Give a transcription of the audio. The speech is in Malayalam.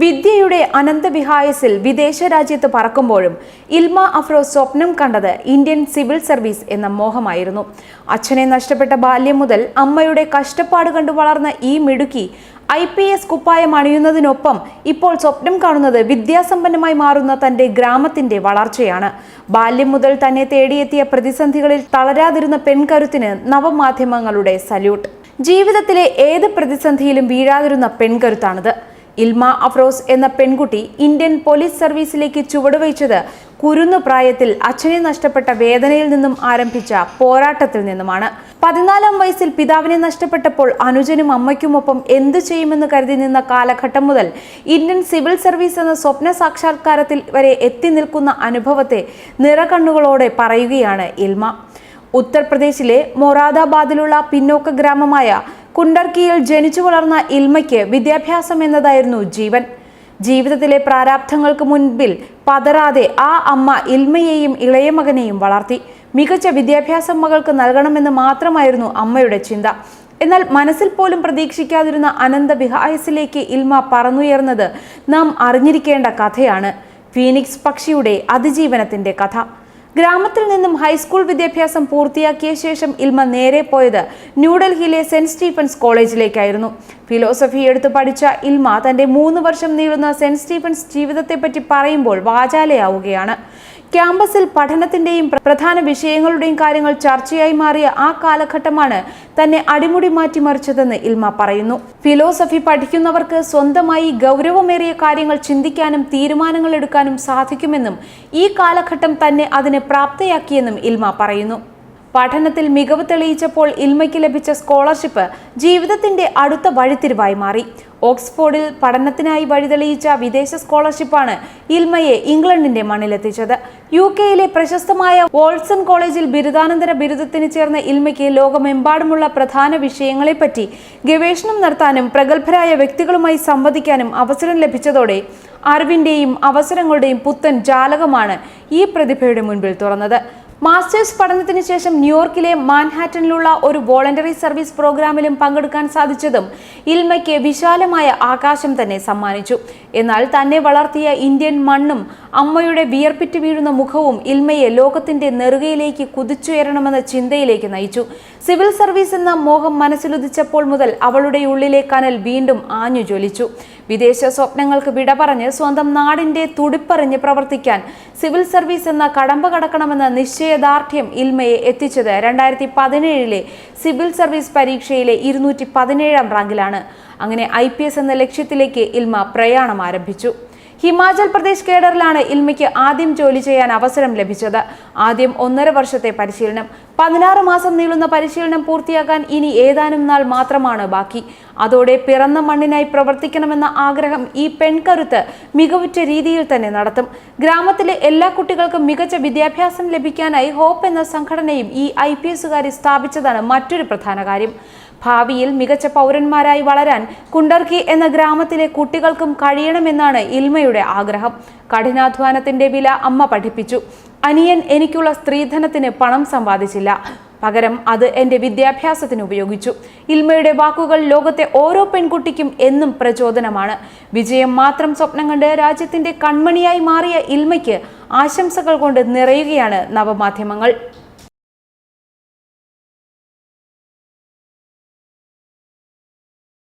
വിദ്യയുടെ അനന്തവിഹായസിൽ വിദേശ രാജ്യത്ത് പറക്കുമ്പോഴും ഇൽമ അഫ്രോ സ്വപ്നം കണ്ടത് ഇന്ത്യൻ സിവിൽ സർവീസ് എന്ന മോഹമായിരുന്നു. അച്ഛനെ നഷ്ടപ്പെട്ട ബാല്യം മുതൽ അമ്മയുടെ കഷ്ടപ്പാട് കണ്ടു വളർന്ന ഈ മിടുക്കി ഐ പി എസ് കുപ്പായം അണിയുന്നതിനൊപ്പം ഇപ്പോൾ സ്വപ്നം കാണുന്നത് വിദ്യാസമ്പന്നമായി മാറുന്ന തന്റെ ഗ്രാമത്തിന്റെ വളർച്ചയാണ്. ബാല്യം മുതൽ തന്നെ തേടിയെത്തിയ പ്രതിസന്ധികളിൽ തളരാതിരുന്ന പെൺകരുത്തിന് നവമാധ്യമങ്ങളുടെ സല്യൂട്ട്. ജീവിതത്തിലെ ഏത് പ്രതിസന്ധിയിലും വീഴാതിരുന്ന പെൺകരുത്താണിത്. ഇൽമ അഫ്രോസ് എന്ന പെൺകുട്ടി ഇന്ത്യൻ പോലീസ് സർവീസിലേക്ക് ചുവടുവയ്ച്ചത് കുരുന്നു പ്രായത്തിൽ അച്ഛനെ നഷ്ടപ്പെട്ട വേദനയിൽ നിന്നും ആരംഭിച്ച പോരാട്ടത്തിൽ നിന്നുമാണ്. പതിനാലാം വയസ്സിൽ പിതാവിനെ നഷ്ടപ്പെട്ടപ്പോൾ അനുജനും അമ്മയ്ക്കുമൊപ്പം എന്തു ചെയ്യുമെന്ന് കരുതി നിന്ന കാലഘട്ടം മുതൽ ഇന്ത്യൻ സിവിൽ സർവീസ് എന്ന സ്വപ്ന സാക്ഷാത്കാരത്തിൽ വരെ എത്തി നിൽക്കുന്ന അനുഭവത്തെ നിറകണ്ണുകളോടെ പറയുകയാണ് ഇൽമ. ഉത്തർപ്രദേശിലെ മൊറാദാബാദിലുള്ള പിന്നോക്ക ഗ്രാമമായ കുണ്ടർക്കിയിൽ ജനിച്ചു വളർന്ന ഇൽമയ്ക്ക് വിദ്യാഭ്യാസം എന്നതായിരുന്നു ജീവൻ. ജീവിതത്തിലെ പ്രാരാബ്ധങ്ങൾക്ക് മുൻപിൽ പതറാതെ ആ അമ്മ ഇൽമയെയും ഇളയ മകനെയും വളർത്തി. മികച്ച വിദ്യാഭ്യാസം മകൾക്ക് നൽകണമെന്ന് മാത്രമായിരുന്നു അമ്മയുടെ ചിന്ത. എന്നാൽ മനസ്സിൽ പോലും പ്രതീക്ഷിക്കാതിരുന്ന അനന്ത വിഹായസിലേക്ക് ഇൽമ പറന്നുയർന്നത് നാം അറിഞ്ഞിരിക്കേണ്ട കഥയാണ്. ഫീനിക്സ് പക്ഷിയുടെ അതിജീവനത്തിന്റെ കഥ. ഗ്രാമത്തിൽ നിന്നും ഹൈസ്കൂൾ വിദ്യാഭ്യാസം പൂർത്തിയാക്കിയ ശേഷം ഇൽമ നേരെ പോയത് ന്യൂഡൽഹിയിലെ സെന്റ് സ്റ്റീഫൻസ് കോളേജിലേക്കായിരുന്നു. ഫിലോസഫി എടുത്തു പഠിച്ച ഇൽമ തന്റെ മൂന്ന് വർഷം നീളുന്ന സെന്റ് സ്റ്റീഫൻസ് ജീവിതത്തെപ്പറ്റി പറയുമ്പോൾ വാചാലയാവുകയാണ്. ക്യാമ്പസിൽ പഠനത്തിന്റെയും പ്രധാന വിഷയങ്ങളുടെയും കാര്യങ്ങൾ ചർച്ചയായി മാറിയ ആ കാലഘട്ടമാണ് തന്നെ അടിമുടി മാറ്റിമറിച്ചതെന്ന് ഇൽമ പറയുന്നു. ഫിലോസഫി പഠിക്കുന്നവർക്ക് സ്വന്തമായി ഗൗരവമേറിയ കാര്യങ്ങൾ ചിന്തിക്കാനും തീരുമാനങ്ങൾ എടുക്കാനും സാധിക്കുമെന്നും ഈ കാലഘട്ടം തന്നെ അതിന് പ്രാപ്തയാക്കിയെന്നും ഇൽമ പറയുന്നു. പഠനത്തിൽ മികവ് തെളിയിച്ചപ്പോൾ ഇൽമയ്ക്ക് ലഭിച്ച സ്കോളർഷിപ്പ് ജീവിതത്തിന്റെ അടുത്ത വഴിത്തിരിവായി മാറി. ഓക്സ്ഫോർഡിൽ പഠനത്തിനായി വഴിതെളിയിച്ച വിദേശ സ്കോളർഷിപ്പാണ് ഇൽമയെ ഇംഗ്ലണ്ടിന്റെ മണ്ണിലെത്തിച്ചത്. യു കെയിലെ പ്രശസ്തമായ വോൾസൺ കോളേജിൽ ബിരുദാനന്തര ബിരുദത്തിന് ചേർന്ന ഇൽമയ്ക്ക് ലോകമെമ്പാടുമുള്ള പ്രധാന വിഷയങ്ങളെപ്പറ്റി ഗവേഷണം നടത്താനും പ്രഗത്ഭരായ വ്യക്തികളുമായി സംവദിക്കാനും അവസരം ലഭിച്ചതോടെ അറിവിന്റെയും അവസരങ്ങളുടെയും പുത്തൻ ജാലകമാണ് ഈ പ്രതിഭയുടെ മുൻപിൽ തുറന്നത്. മാസ്റ്റേഴ്സ് പഠനത്തിന് ശേഷം ന്യൂയോർക്കിലെ മാൻഹാറ്റനിലുള്ള ഒരു വോളണ്ടറി സർവീസ് പ്രോഗ്രാമിലും പങ്കെടുക്കാൻ സാധിച്ചതും ഇൽമയ്ക്ക് വിശാലമായ ആകാശം തന്നെ സമ്മാനിച്ചു. എന്നാൽ തന്നെ വളർത്തിയ ഇന്ത്യൻ മണ്ണും അമ്മയുടെ വിയർപ്പിറ്റ് വീഴുന്ന മുഖവും ഇൽമയെ ലോകത്തിന്റെ നെറുകയിലേക്ക് കുതിച്ചുയരണമെന്ന ചിന്തയിലേക്ക് നയിച്ചു. സിവിൽ സർവീസ് എന്ന മോഹം മനസ്സിലുദിച്ചപ്പോൾ മുതൽ അവളുടെ ഉള്ളിലെ കനൽ വീണ്ടും ആഞ്ഞു ജ്വലിച്ചു. വിദേശ സ്വപ്നങ്ങൾക്ക് വിട പറഞ്ഞ് സ്വന്തം നാടിന്റെ തുടിപ്പറിഞ്ഞ് പ്രവർത്തിക്കാൻ സിവിൽ സർവീസ് എന്ന കടമ്പ കടക്കണമെന്ന നിശ്ചയദാർഢ്യം ഇൽമയെ എത്തിച്ചത് രണ്ടായിരത്തി പതിനേഴിലെ സിവിൽ സർവീസ് പരീക്ഷയിലെ ഇരുന്നൂറ്റി പതിനേഴാം റാങ്കിലാണ്. അങ്ങനെ ഐ എന്ന ലക്ഷ്യത്തിലേക്ക് ഇൽമ പ്രയാണം ആരംഭിച്ചു. ഹിമാചൽ പ്രദേശ് കേഡറിലാണ് ഇൽമയ്ക്ക് ആദ്യം ജോലി ചെയ്യാൻ അവസരം ലഭിച്ചത്. ആദ്യം ഒന്നര വർഷത്തെ പരിശീലനം പതിനാറ് മാസം നീളുന്ന പരിശീലനം പൂർത്തിയാക്കാൻ ഇനി ഏതാനും നാൾ മാത്രമാണ് ബാക്കി. അതോടെ പിറന്ന മണ്ണിനായി പ്രവർത്തിക്കണമെന്ന ആഗ്രഹം ഈ പെൺകരുത്ത് മികവുറ്റ രീതിയിൽ തന്നെ നടത്തും. ഗ്രാമത്തിലെ എല്ലാ കുട്ടികൾക്കും മികച്ച വിദ്യാഭ്യാസം ലഭിക്കാനായി ഹോപ്പ് എന്ന സംഘടനയും ഈ ഐ പി എസുകാരി സ്ഥാപിച്ചതാണ് മറ്റൊരു പ്രധാന കാര്യം. ഭാവിയിൽ മികച്ച പൗരന്മാരായി വളരാൻ കുണ്ടർക്കി എന്ന ഗ്രാമത്തിലെ കുട്ടികൾക്കും കഴിയണമെന്നാണ് ഇൽമയുടെ ആഗ്രഹം. കഠിനാധ്വാനത്തിന്റെ വില അമ്മ പഠിപ്പിച്ചു. അനിയൻ എനിക്കുള്ള സ്ത്രീധനത്തിന് പണം സമ്പാദിച്ചില്ല. പകരം അത് എന്റെ വിദ്യാഭ്യാസത്തിന് ഉപയോഗിച്ചു. ഇൽമയുടെ വാക്കുകൾ ലോകത്തെ ഓരോ പെൺകുട്ടിക്കും എന്നും പ്രചോദനമാണ്. വിജയം മാത്രം സ്വപ്നം കണ്ട് രാജ്യത്തിന്റെ കൺമണിയായി മാറിയ ഇൽമയ്ക്ക് ആശംസകൾ കൊണ്ട് നിറയുകയാണ് നവമാധ്യമങ്ങൾ.